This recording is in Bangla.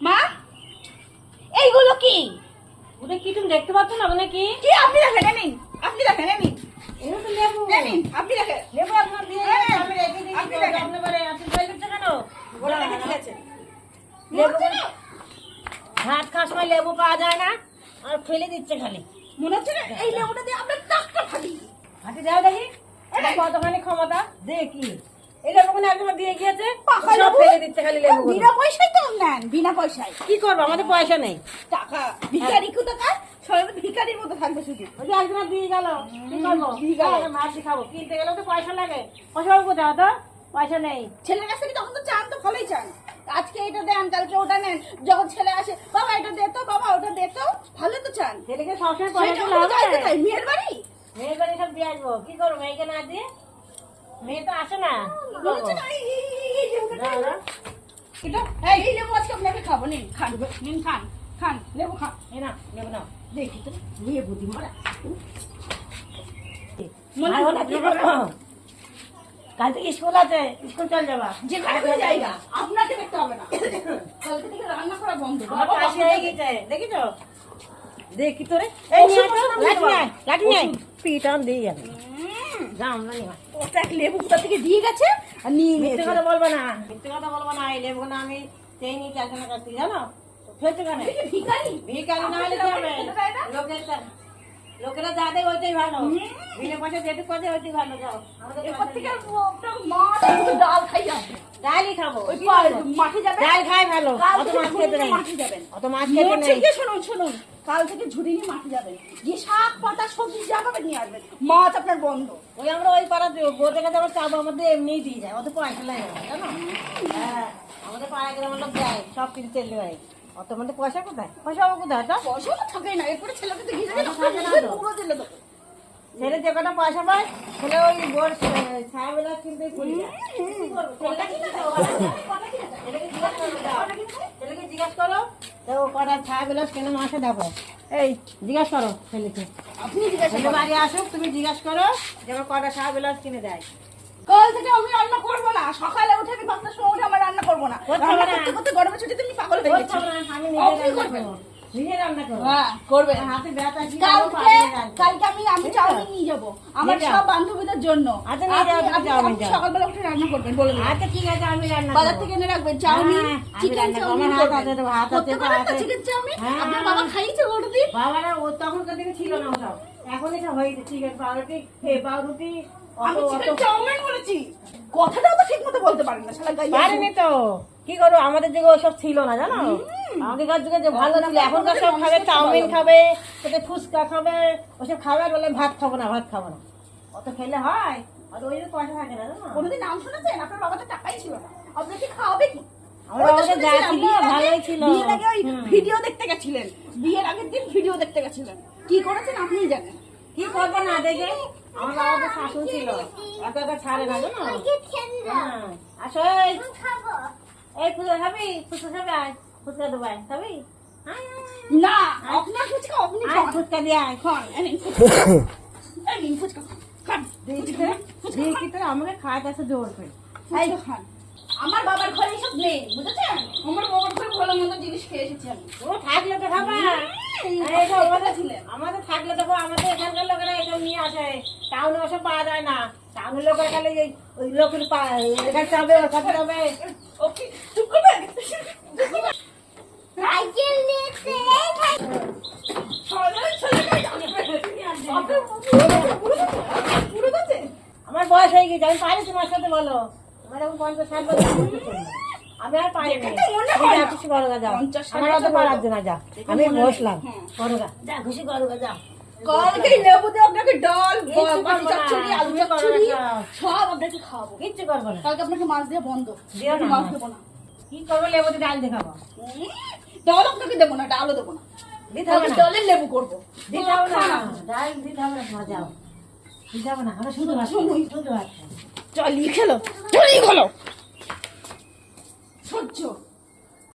মা? এইগুলো কি? ওটা কি তুমি দেখতে পাচ্ছ না মানে কি? কি আপনি দেখেন নিন আপনি দেখেন নিন। লেবু। আপনি দেখেন। আপনি দেখেন। ভাত খাওয়ার সময় লেবু পাওয়া যায় না আর ফেলে দিচ্ছে খালি। মনে হচ্ছে না? এই লেবুটা দিয়ে আমরা টাকটা ফাটি। হাতে দাও দেখি। কতখানি ক্ষমতা? দেখি। এই লেবুগুলো একবার দিয়ে গিয়েছে সব ফেলে দিচ্ছে খালি লেবু বিনা পয়সায় তো নেন বিনা পয়সায়। কি করব? আমাদের পয়সা নেই। টাকা। ভিখারি কোথাকার? সবাই ভিখারির মতো থাকবে শুধু। ওই যে একজন দিয়ে গেল। কি করব? দিয়ে গেল। হ্যাঁ, মাছ দিয়ে খাব। কিনতে গেলেও তো পয়সা লাগে। পয়সা পাবো কোথায়? তো পয়সা নেই। ছেলের কাছ থেকে তখন তো চান তো ভালোই চান। আজকে এটা দেন কালকে ওটা নেন। যখন ছেলে আসে বাবা এটা দে তো বাবা ওটা দে তো। ভালো তো চান। ছেলেকে সবসময় পয়সা মেয়ের বাড়ি? মেয়ের বাড়ি সব দিয়ে আসব। কি করব মেয়েকে না দিয়ে? মেয়ে তো আসে না। এই- লেবু আজকে আপনাকে খাব নিন খান নিন খান খান লেবু খান। লেবু দেখি তো লেবু মারা? কাল থেকে স্কুল আছে স্কুল চল যাবা। যেখানে কোনো জায়গা আপনাকে দেখতে হবে না। কালকে থেকে রান্না করা বন্ধ দেখি তো দেখি তো রে। এই নিয়ে লাঠি ওষুধ। লাঠি আয়। পিটান দিয়ে যাবে নিয়ে। ওটা এক লেবু কোথা থেকে দিয়ে গেছে আর নিয়ে মিথ্যে কথা বলব না। মিথ্যে কথা বলব না এই লেবুগুলো আমি চেয়ে কাছ থেকে জানো? ফেলছো কেন? ভিকারি না হলে লোকের যা দেয় ওইটাই ভালো। বিনা পয়সা যেটুকু করে ওইটাই ভালো যাও। এরপর থেকে নেই। মাছ আর ডাল খাই যাবে ডালই খাব। ওই কি পা- করব? মাঠে যাবে? ডাল খাই ভালো। অত মাছ খেতে নিয়ে নেই। মাঠে যাবেন অত মাছ খেতে মরছে নেই। শুনুন শুনুন কাল থেকে ঝুড়ি নিয়ে মাঠে যাবেন গিয়ে শাক পাতা সবজি যা পাবেন নিয়ে আসবেন মাছ আপনার বন্ধ। ওই আমরা ওই পাড়া বোর্ডের কাছে আমার আমাদের এমনিই দিয়ে যায়। অত পয়সা লাগে জানো? হ্যাঁ আমাদের পাড়া গ্রামের লোক দেয় সব কিছু যায়। অত মধ্যে পয়সা কোথায়? পয়সা পাবো কোথায়? তো পয়সা তো থাকেই না এরপরে ছেলেকে তো ঘিরে পয়সা থাকে না। তো। পুরো দিলে তো। ছেলে যে কটা পয়সা পায় ছেলে ওই বোর্ড ছায়াবেলা কিনতে ছেলেকে জিজ্ঞাসা করো, দাও। ছেলেকে জিজ্ঞাসা করো তো কটা ছায়াবেলা কেন মাসে দেবো। এই জিজ্ঞাসা করো ছেলেকে। আপনি জিজ্ঞাসা বাড়ি আসুক তুমি জিজ্ঞাসা করো যে আমার কটা ছায়াবেলা কিনে দেয়। কাল থেকে আমি রান্না করব না। সকালে উঠে আমি পাঁচটার সময় উঠে আমার রান্না করব না। রান্না করতে করতে গরমের ছুটিতে আমি পাগল হয়ে গেছি। আপনি করবেন। নিজে রান্না করব? হ্যাঁ করবেন হাতে ব্যথা কালকে কালকে আমি আমি চাউমিন নিয়ে যাব। আমার সব বান্ধবীদের জন্য। নিয়ে যাও, আপনি- তুমি আপনি- চাউমিন আপনি যাও। সকালবেলা উঠে রান্না করবেন বলে আচ্ছা ঠিক আছে আমি রান্না বাজার থেকে এনে রাখবেন। চাউমিন হ্যাঁ, চিকেন চাউমিন করতে পারেন তো চিকেন চাউমিন? হ্যাঁ। আপনার বাবা খাইয়েছে ওটা বাবারা ও তখনকার দিনে ছিল না এখন এটা হয়েছে চিকেন পাউরুটি পাউরুটি আমি চিকেন চাউমিন বলেছি। কথাটাও তো ঠিক মতো বলতে পারেন না শালা গাইয়া। পারিনি তো। কি করব? আমাদের যুগে ওসব ছিল না জানো? আগেকার যুগে যে ভালো ছিল এখনকার সব খাবে চাউমিন খাবে সাথে ফুচকা খাবে ওসব খাবে আর বলে ভাত খাব না ভাত খাব না। অত খেলে হয় আর ওই পয়সা থাকে না জানো? কোনোদিন নাম শুনেছেন? আপনার বাবা তো টাকাই ছিল না। আপনাকে খাওয়াবে কি। ভিডিও দেখতে গেছিলেন। বিয়ের আগের দিন ভিডিও দেখতে গেছিলেন। কি করেছেন আপনিই জানেন। কি করব না দেখে? আমার বাবা তো শাশুড়ি ছিল। এত এত ছাড়ে না জানো। আসো এই। এই ফুচকা খাবি? ফুচকা খাবি? আয়। ফুচকা দেবো আয়। খাবি? আয়, আয়, আয়। না আপনার ফুচকা আপনি ফুচকা দিয়ে আয়। খান ফুচকা। এই নিন ফুচকা। খান দেখি তো দেখি তো আমাকে খাওয়াতে আসে জোর করে? খান আমার বাবার ঘরে এসব নেই বুঝেছেন? আমার বাবার ঘরে ভালো মন্দ জিনিস খেয়ে এসেছি আমি। ও থাকলে তো খাবা। হুম, এই তো কথা আমাদের আমাদের থাকলে তো আমাদের এখানকার লোকেরা এসব নিয়ে আসে। টাউনে ওসব পাওয়া যায় না। টাউনের লোকের খালি এই ওই লোকের এখানে যাবে ওখানে যাবে আমার বয়স হয়ে গেছে আমি পারি তোমার সাথে বলো। আমার এখন পঞ্চাশ ষাট বছর। আমি আর পারি না। হয় না। গা, যাও। আমার অত পারার জন্য যা আমি বসলাম। হ্যাঁ। করো গা, যা খুশি করো গা, যা কালকে লেবু দিয়ে আপনাকে ডাল বাটি চচ্চড়ি আলু চচ্চড়ি সব। আপনাকে খাওয়াবো। কিচ্ছু করব না। কালকে আপনাকে মাছ দিয়ে বন্ধ। দিও না। মাছ। দেবো না। কি করব লেবু দিয়ে ডাল দেখাবো ডাল আপনাকে দেবো না ডালও দেবো না। ডালের লেবু করব। না। ডাল না তোমার যাও না আমরা শুধু ভাত শুধু ভাত। খাব। খেলো। চালিয়ে খেলো সহ্য।